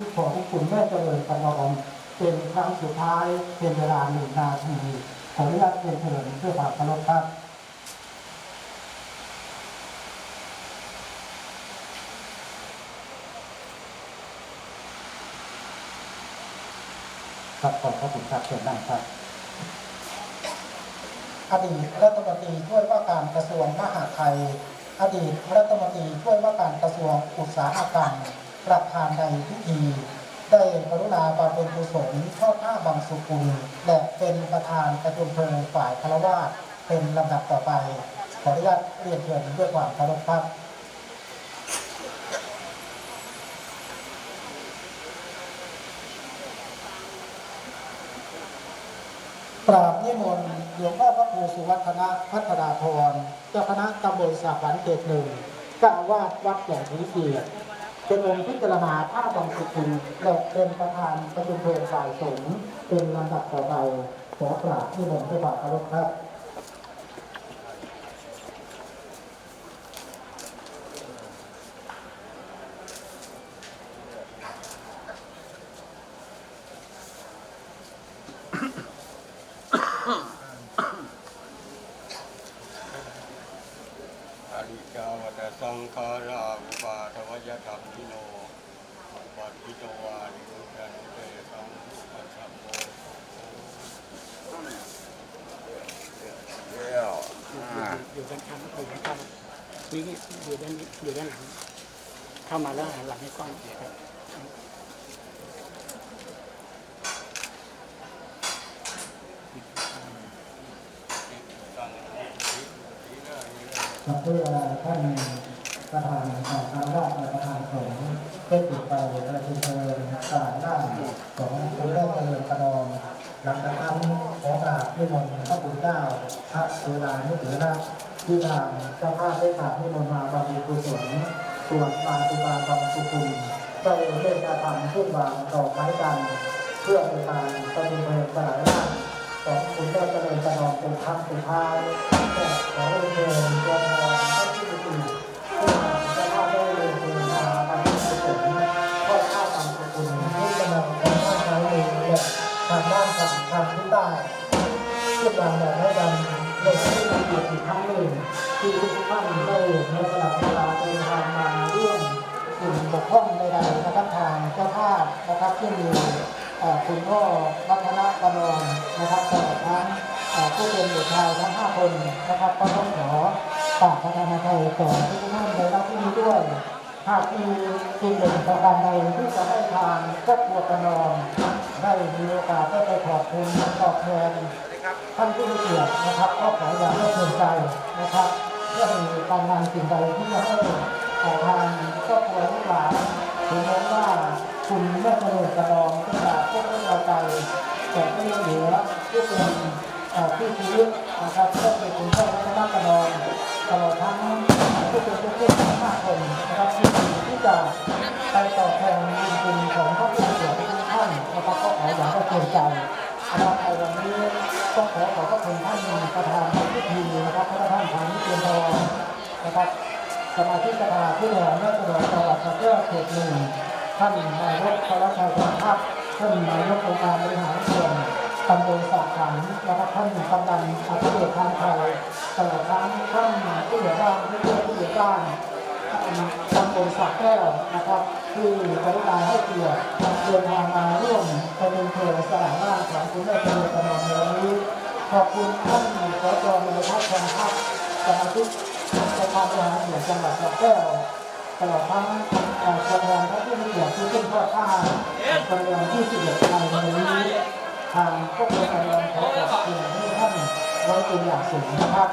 ของคุณแม่เจริญประนอมเป็นครั้งสุดท้ายเป็นเวลาหนึ่งนาทีขออนุญาตเรียนเชิญเพื่อความเคารพครับครับขอบพระคุณครับเชิญนั่งครับอดีตรัฐมนตรีช่วยว่าการกระทรวงมหาดไทย อดีตรัฐมนตรีช่วยว่าการกระทรวงอุตสาหกรรม ประธานในพิธี ได้กรุณาบำเพ็ญกุศลทอดผ้าบางสุกุลและเป็นประธานประชุมเพลิงฝ่ายคารวาเป็นลำดับต่อไป ขออนุญาตเรียนเชิญด้วยความเคารพครับกราบนิมนต์หลวงพ่อพระครูสุวัฒนะพัฒนาพรเจ้าคณะตำบลสาขันเขตหนึ่งเจ้าวาสวัดแก่งผีเกียรติ เป็นองค์พิจารณาผ้าบางสุกุลและเป็นประธานประชุมเพลิงฝ่ายสงฆ์เป็นลำดับต่อไปขอกราบนิมนต์ด้วยความเคารพครับ ริจาวตสังขาราอุปาทวยธรรมพิโนปัตติโตวานิรุจันเตสังปัสสะโมเดี๋ยวอ่าอยู่ด้านข้างอยู่ด้านข้างนี่อยู่ด้านอยู่ด้านหลังเข้ามาแล้วหันหลังให้กล้องครับ ครับเพื่อท่านประธานของทางราชประธานสงฆ์ได้ติดไปประชุมเพลิงกางหน้านของคุณแม่เจริญประนอมหลังจากนั้นขอกราบนิมนต์พระคุณเจ้าพระเวลานุถือนะที่ทางเจ้าภาพได้กราบนิมนต์มาบำเพ็ญกุศลส่วนมาตุบาบางสุขุมได้เล่นการทำขึ้นวางดอไม้กัน เพื่อเป็นการประชุมเพลิงสายร่าง ของคุณแม่เจริญประนอมเป็นครั้งสุดท้ายแต่ขอเรียนเชิญตัวแทนท่านที่มีที่ซึ่งเจ้าภาได้เรียนเชิญมาบำเพ็ญกุศลทอดผ้าบางสุกุลที่กำลังของท่านใช้ในและทางด้านฝั่งทางทิศใต้ที่วางดอกไม้กันในที่มีเกียรติครั้งหนึ่งที่ทุกท่านได้ในตลอดเวลาเดินทางมาร่วมสิ่งบกพร่องใดๆนะครับทางเจ้าภาพนะครับที่มี คุณพ่อวัฒนกนองนะครับตลอดทั้งผู้เป็นบุตรชายทั้งห้าคนนะครับก็ต้องขอกราบพระธรรมไทยต่อทุกท่านในรับที่นี้ด้วย หากมีสิ่งหนึ่งประการใดที่จะให้ทางครอบครัวกนองได้มีโอกาสได้ไปขอบคุณตอบแทนท่านผู้มีเกียรตินะครับก็ขออย่าเลิกเดินใจนะครับเพื่อมีการงานสิ่งใดที่จะให้ทางครอบครัวลูกหลานถึงแม้ว่า คุณแม่เจริญกระดองที่จากพวกเราไปแต่ก็ยังเหลือผู้เป็นเอ่อที่ชีวิตนะครับก็เป็นคุณพ่อและน้ากระดองตลอดทั้งผู้เป็นผู้เพื่อนทั้งห้าคนนะครับที่ที่จะไปต่อแทนบุญคุณของพระผู้มีเกียทุกท่านนะครับก็ขออย่าได้เกินใจนะครับในวันนี้ต้องขอขอบพระคุณท่านประธานพิธีนะครับพระท่านทางนิเทียนทองนะครับสมาชิกสภาผู้แทนราษฎรจังหวัดสระแก้วเขตหนึ่ง ท่านนายกพระราชาชนพักท่านนายกองค์การบริหารส่วนตำบลสระขันนะครับท่านกำนันอาภิเดชทางไทยตลอดทั้งท่านผู้ใหญ่บ้านผู้ช่วยผู้ใหญ่บ้านตำบลสักแก้วนะครับที่กรุณาให้เกียรติเดินทางมาร่วมเป็นเพลิงสลายร่าของคุณแม่เจริญกระนองในวันนี้ขอบคุณท่านสจในทัพทองพักสมาชิกสภาบริหารส่วนจังหวัดสระแก้ว ตลอดทั้งเอ่อตัวแทนท่านผู้มีเกียรติที่ขึ้นทอดผ้าเป็นวันที่11ในวันนี้ทางพวกเรากำลังขอขอบคุณที่ท่านไว้เป็นอย่างสูงนะครับ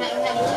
นะ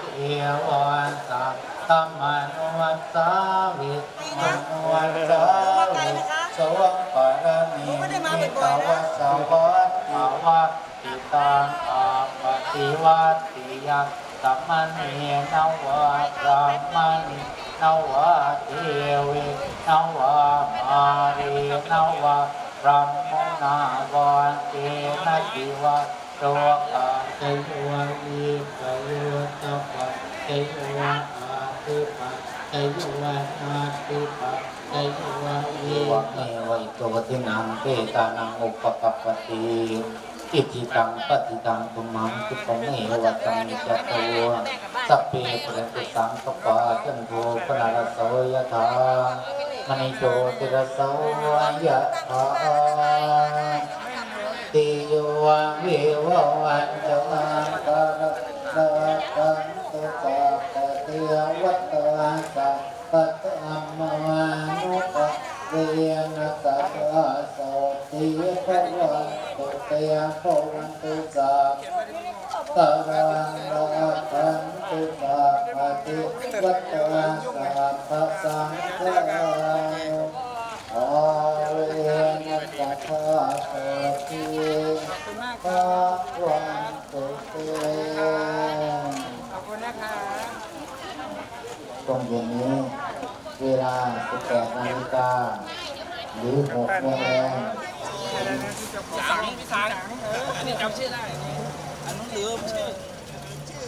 เทวันสัตตมนวัสสาวิตมนวัสสาวิสวังปารมิมิตาวะสวัสตาวะติตังอาปฏิวัติยังสัมมันเนนวะรามณินวะเทวินวะมารีนวะพระมนาวันเตนะจิวะ ตัวกาเตโยวิปโยตัปปะเตโยอาติปะเตโยอาติปะเตโยวิวะเมวัยโตตินังเปตานังอุปกัปปติอิทิตังปฏิตังตุมังตุปะเมวะตังนิจจตัวสัพเพปะตุสังกปะจันโทปนารโสยถามณิโตติรโสยะถา โยวิววันจังตะระระตังตุตะปะเตียวัตตะสัพพะธัมมานุปะเรียนสัพพะโสติภะวันตุเตียภะวันตุสัพตะรังระตังตุสัพพะติวัตตะสัพพะสังฆานุ อาเวนสัพพะโสติ ภะวันตุเตขอบคุณนะคะตรงเย็นนี้เวลา 18นาฬิกาหรือ6โมงแรงสังพี่สังอันนี้จำชื่อได้อันนู้นลืมชื่อ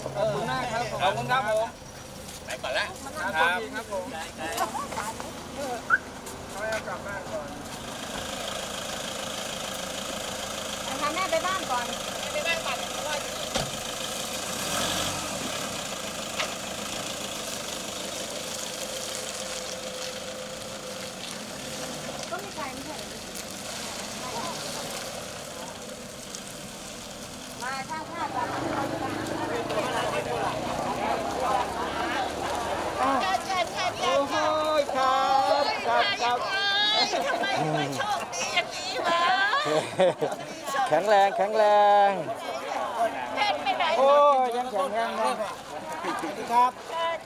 ขอบคุณมากครับขอบคุณครับผมไปก่อนละครับครับผมเขาให้กลับบ้านก่อน พาแม่ไปบ้านก่อนไปบ้านก่อนเพราะว่าก็มีใครไม่ใช่เหรอมาช่างภาพแบบเชิญเชิญเชิญโอ้ยครับครับครับ ทำไมถึงโชคดีอย่างนี้วะ แข็งแรงแข็งแรงเพชรไปไหนโอ้ยยังแข็งแรงนะครับ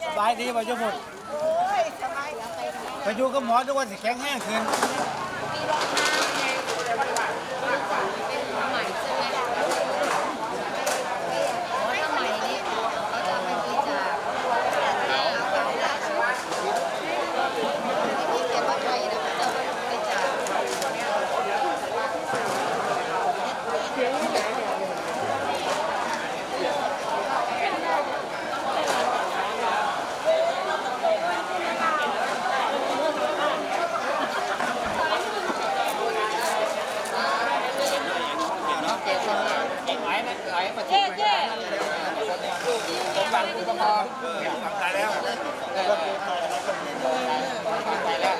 สบายดีป่ะเจ้าหมดโอ้ยสบายแล้วไปไหนไปดูกับหมอทุกวันสิแข็งแรงขึ้นมีรองเท้าไงเป็นหัวใหม่ใช่ไหมหัวใหม่นี่เขาจะไปบริจาคเอาเก่าแล้วที่เก็บว่าไทยนะเขาจะไปบริจาค เจ๊เจ๊ ผมบังผู้ปกครองตายแล้วตายแล้ว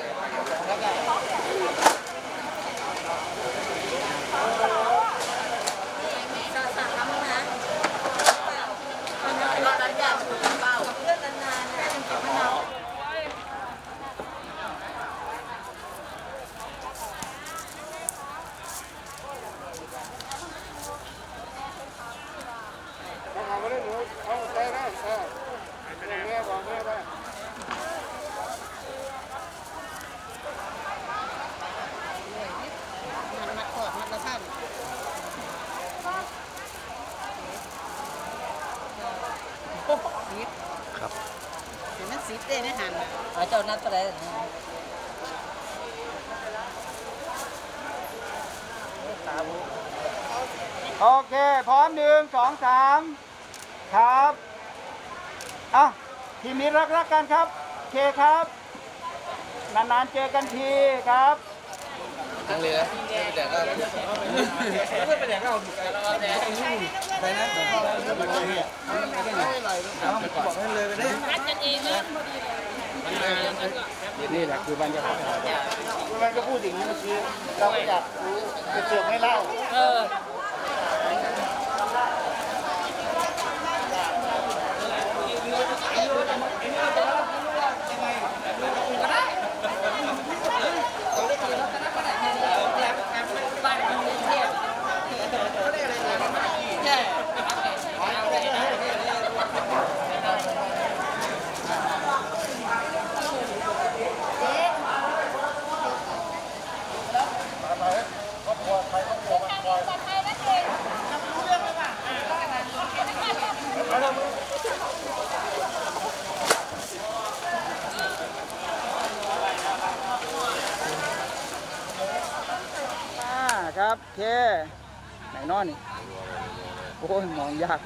สาสาทำนะตอนนั้นเราอยากถูกเปล่ากับเพื่อนนานๆนะเป็นเก็บมะนาว เได้ในหัน อ๋อเจ้านัดตัวใดโอเค พร้อมหนึ่งสองสามครับอะทีมนี้รักรักๆกันครับ เคครับ นานๆเจอกันทีครับทั้งเรือไม่ไปแดกก็ไม่ไปแดกก็เอาไปนะบอกให้เลยไปดินัดกันเองเลยนี่ นี่แหละคือบรรยากาศมันก็พูดอย่างนี้เมื่อกี้เราก็อยากรู้จะเสือกไม่เล่า เออาครับโอเคไหนนอนนี่ โอ้ยมองยาก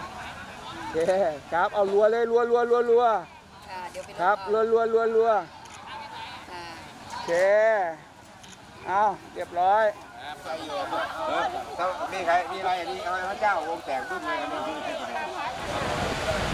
โอเคครับเอารัวเลยรัวรัวรัวรัวอ่าเดี๋ยวไปครับรัวรัวรัวรัวอ่าโอเคเอาเรียบร้อยถ้ามีใครมีอะไรนี่เอาพระเจ้าวงแตกตุ้มเลยกันนี่ที่ไหนอะ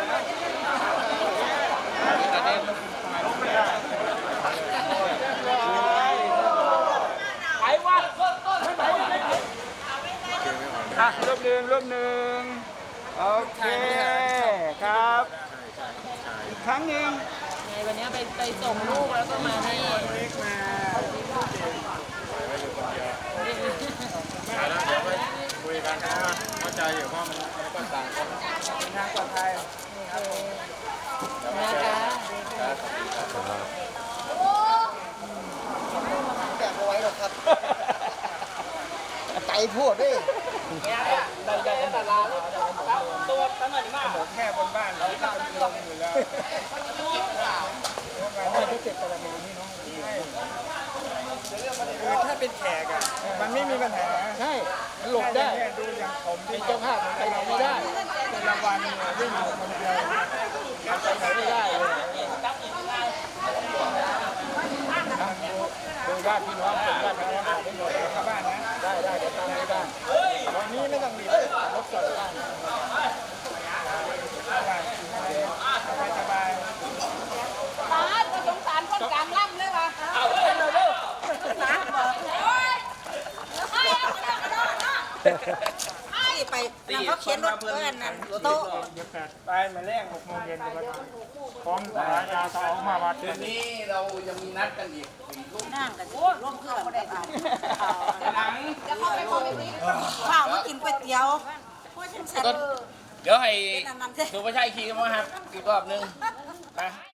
รูปหนึ่งรูปหนึ่งโอเคครับอีกครั้งหนึ่งไงวันนี้ไปไปส่งลูกแล้วก็มานี่คุยกันนะเข้าใจอยู่ว่ามันก็ต่างกันทางปลอดภัยนะคะใจพูดดิตัวตั้งหน่อยมาก แค่บนบ้านเราก็เป็นลมอยู่แล้วไม่ได้เจ็บกระมีนี่เนาะคือถ้าเป็นแขกอะมันไม่มีปัญหาใช่มันหลบได้ดูอย่างผมที่เจ้าภาพไปไหนไม่ได้แต่ละวันเนี่ยวิ่งคนเดียวมันไปไหนไม่ได้เลยดูญาติพี่น้องผมญาติพี่น้องไม่หมดเข้าบ้านนะได้ได้เดี๋ยวตามไปบ้าน ไม่ต้องมีรถจอดบ้านสบายสบายป้าก็สงสารคนกลางล่ำเลยว่ะเอาเร็วเร็วนะบอกไปนั่งเขาเขียนรถเพื่อนนั่นโต๊ะไปมาแรงหกโมงเย็นเลยพร้อมสายยาสองมาวัดเดือนนี้เรายังมีนัดกันอีก สี่ทุ่มนั่งกันร่วมเพื่อนก็ได้ตายจะเข้าไปคอมเมนต์ข้าวมากินก๋วยเตี๋ยวเพราะฉันเสร็จเดี๋ยวให้เป็นอันนั้นใช่ดูประชัยขี่กันมาครับอีกรอบนึงไป